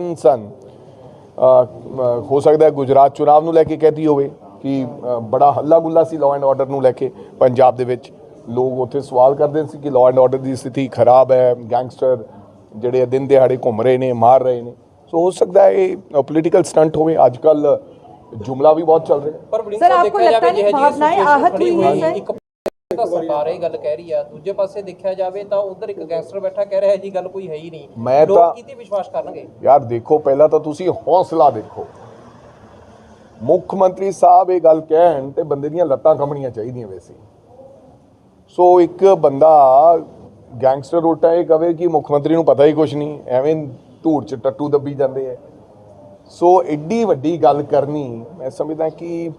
ਸਨ ਹੋ ਸਕਦਾ ਗੁਜਰਾਤ ਚੁਣਾਵ ਨੂੰ ਲੈ ਕੇ ਕਹਦੀ ਹੋਵੇ ਕਿ ਬੜਾ ਹੱਲਾ ਗੁੱਲਾ ਸੀ ਲਾਅ ਐਂਡ ਆਰਡਰ ਨੂੰ ਲੈ ਕੇ ਪੰਜਾਬ ਦੇ ਵਿੱਚ। ਲੋਕ ਉੱਥੇ ਸਵਾਲ ਕਰਦੇ ਸੀ ਕਿ ਲਾਅ ਐਂਡ ਆਰਡਰ ਦੀ ਸਥਿਤੀ ਖਰਾਬ ਹੈ ਗੈਂਗਸਟਰ ਜਿਹੜੇ ਦਿਨ ਦਿਹਾੜੇ ਘੁੰਮ ਰਹੇ ਨੇ ਮਾਰ ਰਹੇ ਨੇ। ਸੋ ਹੋ ਸਕਦਾ ਹੈ ਇਹ ਪੋਲੀਟੀਕਲ ਸਟੰਟ ਹੋਵੇ। ਅੱਜ ਕੱਲ ਜੁਮਲਾ ਵੀ ਬਹੁਤ ਚੱਲ ਰਿਹਾ ਪਰ ਸਰ ਆਪਕੋ ਲੱਗਦਾ ਨਹੀਂ ਭਾਵਨਾएं आहत हुई है ਤਾਂ ਸਰਕਾਰ ਇਹ ਗੱਲ ਕਹਿ ਰਹੀ ਆ ਦੂਜੇ ਪਾਸੇ ਦੇਖਿਆ ਜਾਵੇ ਤਾਂ ਉਧਰ ਇੱਕ ਗੈਂਗਸਟਰ ਬੈਠਾ ਕਹਿ ਰਿਹਾ ਜੀ ਗੱਲ ਕੋਈ ਹੈ ਹੀ ਨਹੀਂ। ਮੈਂ ਲੋਕ ਤਾਂ- ਕਿਤੇ ਵਿਸ਼ਵਾਸ ਕਰਨਗੇ? ਯਾਰ ਦੇਖੋ ਪਹਿਲਾਂ ਤਾਂ ਤੁਸੀਂ ਹੌਸਲਾ ਦੇਖੋ। ਮੁੱਖ ਮੰਤਰੀ ਸਾਹਿਬ ਇਹ ਗੱਲ ਕਹਿਣ ਤੇ ਬੰਦੇ ਦੀਆਂ ਲੱਤਾਂ ਕੰਬਣੀਆਂ ਚਾਹੀਦੀਆਂ ਵੈਸੇ। ਸੋ ਇੱਕ ਬੰਦਾ ਗੈਂਗਸਟਰ ਉਲਟਾ ਇਹ ਕਵੇ ਕਿ ਮੁੱਖ ਮੰਤਰੀ ਨੂੰ ਪਤਾ ਹੀ ਕੁਝ ਨਹੀਂ ਐਵੇਂ ਧੂੜ ਚ ਟੱਟੂ ਦੱਬੀ ਜਾਂਦੇ ਐ ਸੋ ਐਡੀ ਵੱਡੀ ਗੱਲ ਕਰਨੀ ਮੈਂ ਸਮਝਦਾ ਕਿ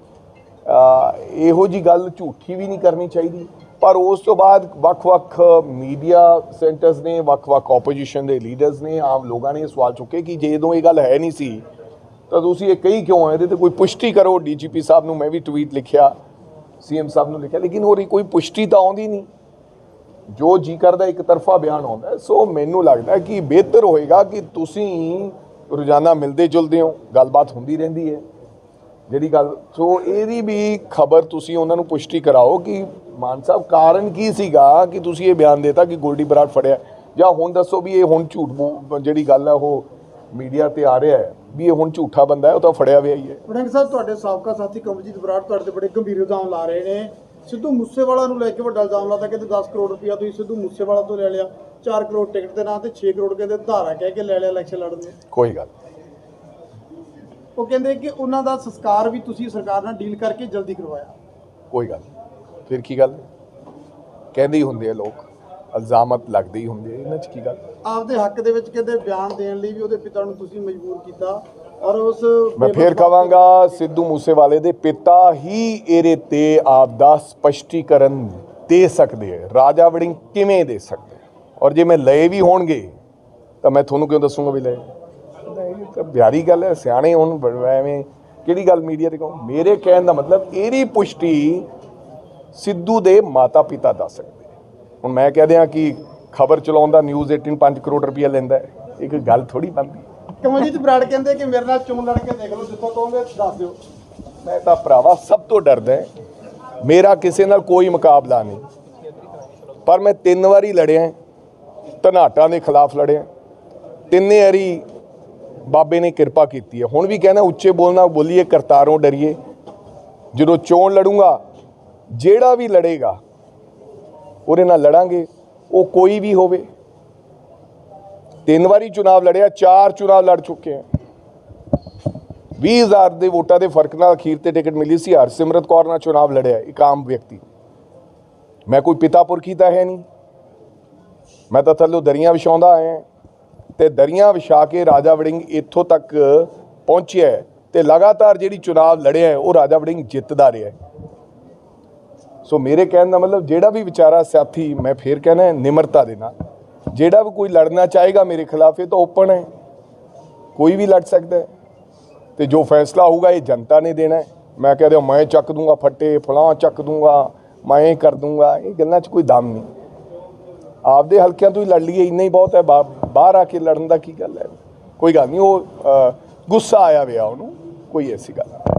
ਇਹੋ ਜੀ ਗੱਲ ਝੂਠੀ ਵੀ ਨਹੀਂ ਕਰਨੀ ਚਾਹੀਦੀ। ਪਰ ਉਸ ਤੋਂ ਬਾਅਦ ਵੱਖ-ਵੱਖ ਮੀਡੀਆ ਸੈਂਟਰਸ ਨੇ, ਵੱਖ-ਵੱਖ ਆਪੋਜੀਸ਼ਨ ਦੇ ਲੀਡਰਸ ਨੇ, ਆਮ ਲੋਕਾਂ ਨੇ ਇਹ ਸਵਾਲ ਚੁੱਕੇ ਕਿ ਜੇ ਜਦੋਂ ਇਹ ਗੱਲ ਹੈ ਨਹੀਂ ਸੀ, ਤਾਂ ਤੁਸੀਂ ਇਹ ਕਹੀ ਕਿਉਂ ਇਹਦੇ ਤੇ ਕੋਈ ਪੁਸ਼ਟੀ ਕਰੋ। ਡੀਜੀਪੀ ਸਾਹਿਬ ਨੂੰ ਮੈਂ ਵੀ ਟਵੀਟ ਲਿਖਿਆ ਸੀਐਮ ਸਾਹਿਬ ਨੂੰ ਲਿਖਿਆ, ਲੇਕਿਨ ਹੋਰ ਕੋਈ ਪੁਸ਼ਟੀ ਤਾਂ ਆਉਂਦੀ ਨਹੀਂ। ਜੋ ਜੀ ਕਰਦਾ, ਇੱਕ ਤਰਫਾ ਬਿਆਨ ਆਉਂਦਾ। ਸੋ ਮੈਨੂੰ ਲੱਗਦਾ ਕਿ ਬਿਹਤਰ ਹੋਏਗਾ ਕਿ ਤੁਸੀਂ ਰੋਜ਼ਾਨਾ ਮਿਲਦੇ ਜੁਲਦੇ ਹੋ, ਗੱਲਬਾਤ ਹੁੰਦੀ ਰਹਿੰਦੀ ਹੈ। ਜਿਹੜੀ ਗੱਲ ਸੋ ਇਹਦੀ ਵੀ ਖਬਰ ਤੁਸੀਂ ਉਹਨਾਂ ਨੂੰ ਪੁਸ਼ਟੀ ਕਰਾਓ ਕਿ ਮਾਨ ਸਾਹਿਬ ਕਾਰਨ ਕੀ ਸੀਗਾ ਕਿ ਤੁਸੀਂ ਇਹ ਬਿਆਨ ਦੇਤਾ ਕਿ ਗੋਲਡੀ ਬਰਾੜ ਫੜਿਆ। ਜਾਂ ਹੁਣ ਦੱਸੋ ਵੀ ਇਹ ਹੁਣ ਝੂਠ ਜਿਹੜੀ ਗੱਲ ਹੈ ਉਹ ਮੀਡੀਆ ਤੇ ਆ ਰਿਹਾ ਹੈ ਵੀ ਇਹ ਹੁਣ ਝੂਠਾ ਬੰਦਾ ਹੈ ਉਹ ਤਾਂ ਫੜਿਆ ਹੋਇਆ ਹੀ ਹੈ। ਵੜਿੰਗ ਸਾਹਿਬ ਤੁਹਾਡੇ ਸਾਬਕਾ ਸਾਥੀ ਕਮਲਜੀਤ ਬਰਾੜ ਤੁਹਾਡੇ ਤੇ ਬੜੇ ਗੰਭੀਰ ਇਲਜ਼ਾਮ ਲਾ ਰਹੇ ਨੇ। ਸਿੱਧੂ ਮੂਸੇਵਾਲਾ ਨੂੰ ਲੈ ਕੇ ਵੱਡਾ ਇਲਜ਼ਾਮ ਲਾਤਾ ਕਿ 10 ਕਰੋੜ ਰੁਪਇਆ ਤੁਸੀਂ ਸਿੱਧੂ ਮੂਸੇਵਾਲਾ ਤੋਂ ਲੈ ਲਿਆ। 4 ਕਰੋੜ ਟਿਕਟ ਦੇ ਨਾਂ ਤੇ 6 ਕਰੋੜ ਕਹਿੰਦੇ ਧਾਰਾ ਕਹਿ ਕੇ ਲੈ ਲਿਆ ਇਲੈਕਸ਼ਨ ਲੜਨ ਦੇ ਕੋਈ ਗੱਲ ਉਹ ਕਹਿੰਦੇ ਕਿ ਉਹਨਾਂ ਦਾ ਸੰਸਕਾਰ ਵੀ ਤੁਸੀਂ ਸਰਕਾਰ ਨਾਲ ਡੀਲ ਕਰਕੇ ਜਲਦੀ ਕਰਵਾਇਆ। ਕੋਈ ਗੱਲ ਨਹੀਂ। ਫਿਰ ਕੀ ਗੱਲ? ਕਹਿੰਦੇ ਹੀ ਹੁੰਦੇ ਆ ਲੋਕ। ਇਲਜ਼ਾਮਤ ਲੱਗਦੇ ਹੀ ਹੁੰਦੇ ਆ। ਇਹਨਾਂ 'ਚ ਕੀ ਗੱਲ? ਆਪਦੇ ਹੱਕ ਦੇ ਵਿੱਚ ਕਹਿੰਦੇ ਬਿਆਨ ਦੇਣ ਲਈ ਵੀ ਉਹਦੇ ਪਿਤਾ ਨੂੰ ਤੁਸੀਂ ਮਜਬੂਰ ਕੀਤਾ ਔਰ ਉਸ ਮੈਂ ਫੇਰ ਕਵਾਂਗਾ ਸਿੱਧੂ ਮੂਸੇਵਾਲੇ ਦੇ ਪਿਤਾ ਹੀ ਇਹਦੇ ਤੇ ਆਪ ਦਾ ਸਪਸ਼ਟੀਕਰਨ ਦੇ ਸਕਦੇ ਹੈ ਰਾਜਾ ਵੜਿੰਗ ਕਿਵੇਂ ਦੇ ਸਕਦੇ ਹੈ? ਔਰ ਜੇ ਮੈਂ ਲਏ ਵੀ ਹੋਣਗੇ ਤਾਂ ਮੈਂ ਤੁਹਾਨੂੰ ਕਿਉਂ ਦੱਸੂਗਾ ਵੀ ਲਏ? ਤਾਂ ਬਿਆਰੀ ਗੱਲ ਹੈ ਸਿਆਣੇ ਹੁਣ ਐਵੇਂ ਕਿਹੜੀ ਗੱਲ ਮੀਡੀਆ ਤੇ ਕਹੋ? ਮੇਰੇ ਕਹਿਣ ਦਾ ਮਤਲਬ ਇਹਦੀ ਪੁਸ਼ਟੀ ਸਿੱਧੂ ਦੇ ਮਾਤਾ ਪਿਤਾ ਦੱਸ ਸਕਦੇ। ਹੁਣ ਮੈਂ ਕਹਿ ਦਿਆਂ ਕਿ ਖਬਰ ਚਲਾਉਣ ਦਾ ਨਿਊਜ਼ 18 5 ਕਰੋੜ ਰੁਪਇਆ ਲੈਂਦਾ ਇੱਕ ਗੱਲ ਥੋੜੀ ਬਣਦੀ ਹੈ। ਕਮਲਜੀਤ ਬਰਾੜ ਕਹਿੰਦੇ ਕਿ ਮੇਰੇ ਨਾਲ ਚੋਣ ਲੜ ਕੇ ਦੇਖ ਲਓ ਜਿੱਥੋਂ ਕਹੋਗੇ ਦੱਸ ਦਿਓ। ਮੈਂ ਤਾਂ ਭਰਾਵਾ ਸਭ ਤੋਂ ਡਰਦਾ। ਮੇਰਾ ਕਿਸੇ ਨਾਲ ਕੋਈ ਮੁਕਾਬਲਾ ਨਹੀਂ। ਪਰ ਮੈਂ ਤਿੰਨ ਵਾਰੀ ਲੜਿਆ ਧਨਾਟਾਂ ਦੇ ਖਿਲਾਫ ਲੜਿਆ ਤਿੰਨੇ ਵਾਰੀ ਬਾਬੇ ਨੇ ਕਿਰਪਾ ਕੀਤੀ ਹੈ। ਹੁਣ ਵੀ ਕਹਿੰਦਾ, ਉੱਚੇ ਬੋਲਣਾ ਬੋਲੀਏ, ਕਰਤਾਰੋਂ ਡਰੀਏ। ਜਦੋਂ ਚੋਣ ਲੜੂੰਗਾ, ਜਿਹੜਾ ਵੀ ਲੜੇਗਾ, ਉਹਦੇ ਨਾਲ ਲੜਾਂਗੇ, ਉਹ ਕੋਈ ਵੀ ਹੋਵੇ। ਤਿੰਨ ਵਾਰੀ ਚੁਣਾਵ ਲੜਿਆ, ਚਾਰ ਚੁਣਾਵ ਲੜ ਚੁੱਕੇ ਹਾਂ 20000 ਦੇ ਵੋਟਾਂ ਦੇ ਫ਼ਰਕ ਨਾਲ ਅਖੀਰ ਤੇ ਟਿਕਟ ਮਿਲੀ ਸੀ। ਹਰਸਿਮਰਤ ਕੌਰ ਨਾਲ ਚੁਣਾਵ ਲੜਿਆ, ਇੱਕ ਆਮ ਵਿਅਕਤੀ। ਮੈਂ ਕੋਈ ਪਿਤਾ ਪੁਰਖੀ ਤਾਂ ਹੈ ਨਹੀਂ। ਮੈਂ ਤਾਂ ਥੱਲੋਂ ਦਰੀਆਂ ਵਿਛਾਉਂਦਾ ਆਇਆ। ਤੇ ਦਰੀਆਂ ਵਿਛਾ ਕੇ ਰਾਜਾ ਵੜਿੰਗ ਇੱਥੋਂ ਤੱਕ ਪਹੁੰਚਿਆ ਹੈ ਤੇ ਲਗਾਤਾਰ ਜਿਹੜੀ ਚੁਣਾਵ ਲੜਿਆ ਉਹ ਰਾਜਾ ਵੜਿੰਗ ਜਿੱਤਦਾ ਰਿਹਾ ਸੋ ਮੇਰੇ ਕਹਿਣ ਦਾ ਮਤਲਬ ਜਿਹੜਾ ਵੀ ਵਿਚਾਰਾ ਸਾਥੀ, ਮੈਂ ਫੇਰ ਕਹਿਣਾ ਨਿਮਰਤਾ ਦੇ ਨਾਲ। ਜਿਹੜਾ ਵੀ ਕੋਈ ਲੜਨਾ ਚਾਹੇਗਾ ਮੇਰੇ ਖਿਲਾਫ, ਇਹ ਤਾਂ ਓਪਨ ਹੈ। ਕੋਈ ਵੀ ਲੜ ਸਕਦਾ ਹੈ। ਤੇ ਜੋ ਫੈਸਲਾ ਹੋਊਗਾ, ਇਹ ਜਨਤਾ ਨੇ ਦੇਣਾ ਹੈ। ਮੈਂ ਕਹਿ ਰਿਹਾ, ਮੈਂ ਚੱਕ ਦੂੰਗਾ ਫੱਟੇ, ਫਲਾਂ ਚੱਕ ਦੂੰਗਾ, ਮੈਂ ਇਹ ਕਰ ਦੂੰਗਾ, ਇਹ ਗੱਲਾਂ 'ਚ ਕੋਈ ਦਮ ਨਹੀਂ। ਆਪਦੇ ਹਲਕਿਆਂ ਤੋਂ ਹੀ ਲੜ ਲਈਏ, ਇੰਨਾ ਹੀ ਬਹੁਤ ਹੈ ਬਾਪ। ਬਾਹਰ ਆ ਕੇ ਲੜਨ ਦਾ ਕੀ ਗੱਲ ਹੈ? ਕੋਈ ਗੱਲ ਨਹੀਂ, ਉਹ ਗੁੱਸਾ ਆਇਆ ਵਿਆ ਉਹਨੂੰ, ਕੋਈ ਐਸੀ ਗੱਲ ਨਹੀਂ।